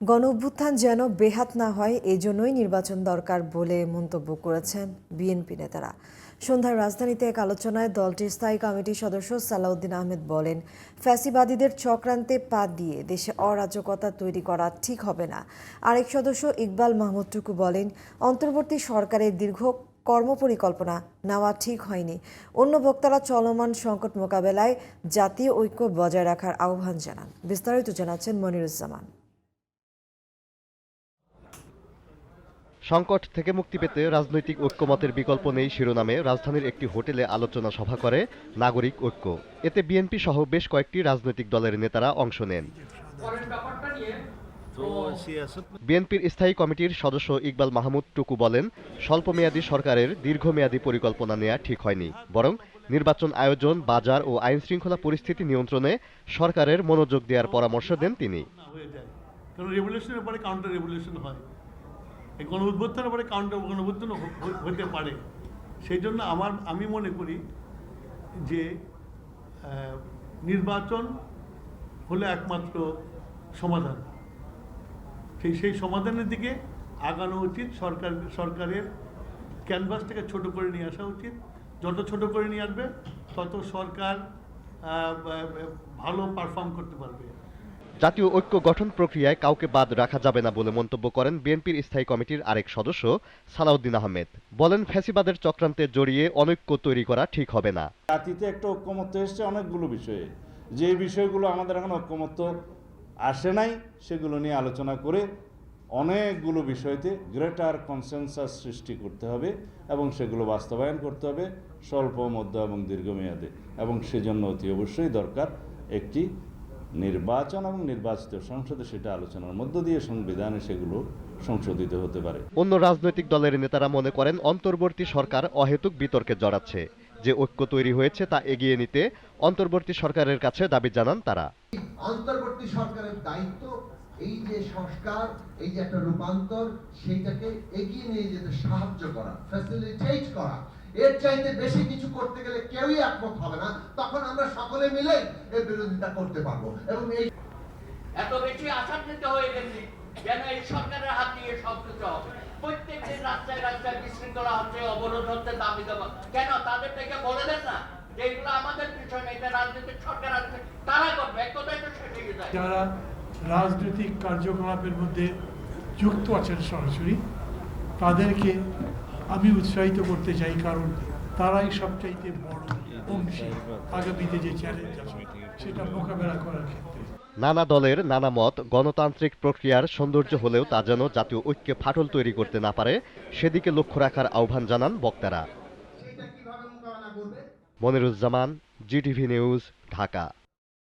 গণ অভ্যুত্থান যেন বেহাত না হয় এই জন্যই নির্বাচন দরকার বলে মন্তব্য করেছেন বিএনপি নেতারা। সন্ধ্যায় রাজধানীতে এক আলোচনায় দলটির স্থায়ী কমিটির সদস্য সালাউদ্দিন আহমেদ বলেন, ফ্যাসিবাদীদের চক্রান্তে পা দিয়ে দেশে অরাজকতা তৈরি করা ঠিক হবে না। আরেক সদস্য ইকবাল মাহমুদ টুকু বলেন, অন্তর্বর্তী সরকারের দীর্ঘ কর্মপরিকল্পনা নেওয়া ঠিক হয়নি। অন্য বক্তারা চলমান সংকট মোকাবেলায় জাতীয় ঐক্য বজায় রাখার আহ্বান জানান। বিস্তারিত জানাচ্ছেন মনিরুজ্জামান। সংকট থেকে মুক্তি পেতে রাজনৈতিক ঐক্যমতের বিকল্প নেই শিরোনামে। রাজধানীর একটি হোটেলে আলোচনা সভা করে নাগরিক ঐক্য। এতে বিএনপি সহ বেশ কয়েকটি রাজনৈতিক দলের নেতারা অংশ নেন। বিএনপির স্থায়ী কমিটির সদস্য ইকবাল মাহমুদ টুকু বলেন, স্বল্পমেয়াদী সরকারের দীর্ঘমেয়াদী পরিকল্পনা নেওয়া ঠিক হয়নি। বরং নির্বাচন আয়োজন, বাজার ও আইন শৃঙ্খলা পরিস্থিতি নিয়ন্ত্রণে সরকারের মনোযোগ দেওয়ার পরামর্শ দেন তিনি। কারণ রেভলিউশনের পরে কাউন্টার রেভলিউশন হয়। এই গণ উদ্বোধনের পরে কাউন্টার গণ উদ্বোধন হতে পারে। সেই জন্য আমার, আমি মনে করি যে নির্বাচন হলো একমাত্র সমাধান। সেই সেই সমাধানের দিকে আগানো উচিত, সরকার, সরকারের ক্যানভাসটাকে ছোট করে নিয়ে আসা উচিত। যত ছোট করে নিয়ে আসবে, তত সরকার ভালো পারফর্ম করতে পারবে। জাতীয় ঐক্য গঠন প্রক্রিয়ায় কাউকে বাদ রাখা যাবে না বলে মন্তব্য করেন বিএনপির স্থায়ী কমিটির আরেক সদস্য, সালাউদ্দিন আহমেদ। বলেন, ফ্যাসিবাদের চক্রান্তে জড়িয়ে অনৈক্য তৈরি করা ঠিক হবে না। জাতিতে একটা ঐক্যমত্য এসছে অনেকগুলো বিষয়ে। যে বিষয়গুলো আমাদের এখন ঐক্যমত্য আসে নাই, সেগুলো নিয়ে আলোচনা করে অনেকগুলো বিষয়তে গ্রেটার কনসেনসাস সৃষ্টি করতে হবে এবং সেগুলো বাস্তবায়ন করতে হবে স্বল্প, মধ্য এবং দীর্ঘমেয়াদে। এবং সেজন্য অতি অবশ্যই দরকার একটি নির্বাচন এবং নির্বাচিত সংসদে সেটা আলোচনার মধ্য দিয়ে সংবিধানে সেগুলো সংশোধিত হতে পারে। অন্য রাজনৈতিক দলের নেতারা মনে করেন অন্তর্বর্তী সরকার অহেতুক বিতর্কে জড়াচ্ছে। যে ঐক্য তৈরি হয়েছে তা এগিয়ে নিতে অন্তর্বর্তী সরকারের কাছে দাবি জানান তারা। অন্তর্বর্তী সরকারের দায়িত্ব এই যে সংস্কার এই যে একটা রূপান্তর সেইটাকে এগিয়ে নিয়ে যেতে সাহায্য করা ফ্যাসিলিটেট করা এর চাইতে বেশি কিছু করতে গেলে কেউই একমত হবে না। তখন আমরা সকলে মিলে এর বিরোধিতা করতে পারব। এবং এই এত বেশি আশান্বিত হয়ে গেছি যেন এই সরকারের হাত দিয়ে সব কিছু হবে। প্রত্যেক দিন রাস্তায় রাস্তায় বিশৃঙ্খলা হচ্ছে অবরোধ হচ্ছে দাবি দেওয়া কেন? তাদের থেকে বলে দেন না যে এগুলো আমাদের বিষয় না এটা রাজনৈতিক সরকার আছে তারা করবে। এক কথায় তো শেষ হয়ে যায় যারা রাজনৈতিক কার্যকলাপের মধ্যে যুক্ত আছেন সরাসরি তাদেরকে আমি উৎসাহিত করতে চাই কারণ তারাই সবচাইতে বড় অংশী আগামীতে যে চ্যালেঞ্জ আছে, সেটা মোকাবেলা করার ক্ষেত্রে। নানা দলের নানা মত, গণতান্ত্রিক প্রক্রিয়ার সৌন্দর্য হলেও তা যেন জাতীয় ঐক্যে ফাটল তৈরি করতে না পারে, সেদিকে লক্ষ্য রাখার আহ্বান জানান বক্তারা। Moniruzzaman, GTV news, Dhaka.